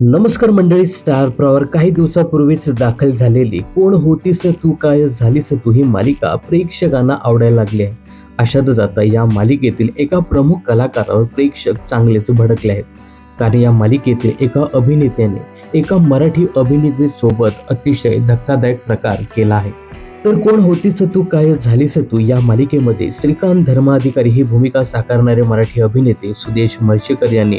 नमस्कार मंडळी स्टार प्रॉवर काही दिवसापूर्वीच दाखल झालेली कोण होतीस तू काय झालीस तू ही मालिका प्रेक्षकांना आवडायला लागली आहे. अशातच आता या मालिकेतील एका प्रमुख कलाकारावर प्रेक्षक चांगलेच भडकले आहेत. कारण या मालिकेतील एका अभिनेत्याने एका मराठी अभिनेत्रीसोबत अतिशय धक्कादायक प्रकार केला आहे. तर कोण होतीस तू काय झालीस तू या मालिकेमध्ये श्रीकांत धर्माधिकारी ही भूमिका साकारणारे मराठी अभिनेते सुदेश मळशेकर यांनी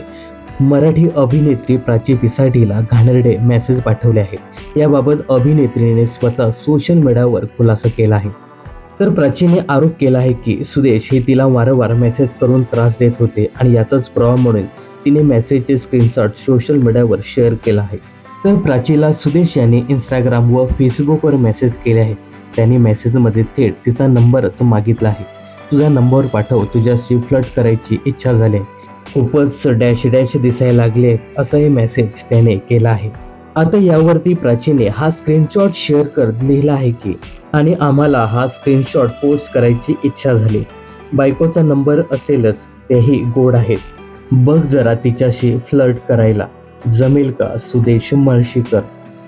मराठी अभिनेत्री प्राची पिसाटीला घाणेरडे मेसेज पाठवले आहेत. याबाबत अभिनेत्रीने स्वतः सोशल मीडियावर खुलासा केला आहे. तर प्राचीने आरोप केला आहे की सुदेश हे तिला वारंवार मेसेज करून त्रास देत होते आणि याचाच प्रभाव म्हणून तिने मेसेजचे स्क्रीनशॉट सोशल मीडियावर शेअर केला आहे. तर प्राचीला सुदेश यांनी इंस्टाग्राम व फेसबुकवर मेसेज केले आहे त्यांनी मेसेजमध्ये थेट तिचा नंबरच मागितला आहे. तुझा नंबर पाठव तुझ्याशी फ्लट करायची इच्छा झाली आहे. खूपच डॅश डॅश दिसायला लागले असाही मेसेज त्याने केला आहे. आता यावरती प्राचीने हा स्क्रीनशॉट शेअर करत लिहिला आहे की आणि आम्हाला हा स्क्रीनशॉट पोस्ट करायची इच्छा झाली. बायकोचा नंबर असेलच तेही गोड आहेत बघ जरा तिच्याशी फ्लर्ट करायला. जमेल का सुदेश मळशीकर?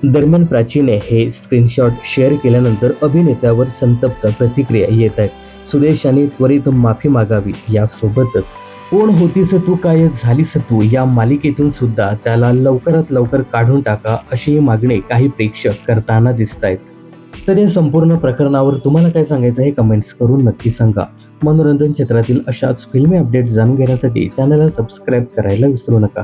दरम्यान प्राचीने हे स्क्रीनशॉट शेअर केल्यानंतर अभिनेत्यावर संतप्त प्रतिक्रिया येत आहेत सुदेशाने त्वरित माफी मागावी यासोबतच कोण होतीस तू काय झालीस तू या मालिकेतून सुद्धा त्याला लवकरात लवकर काढून टाका अशी मागणी काही प्रेक्षक करताना दिसत आहेत तर या संपूर्ण प्रकरणावर तुम्हाला काय सांगायचं हे कमेंट्स करून नक्की सांगा. मनोरंजन क्षेत्रातील अशाच फिल्मी अपडेट जाणून घेण्यासाठी चॅनलला सबस्क्राईब करायला विसरू नका.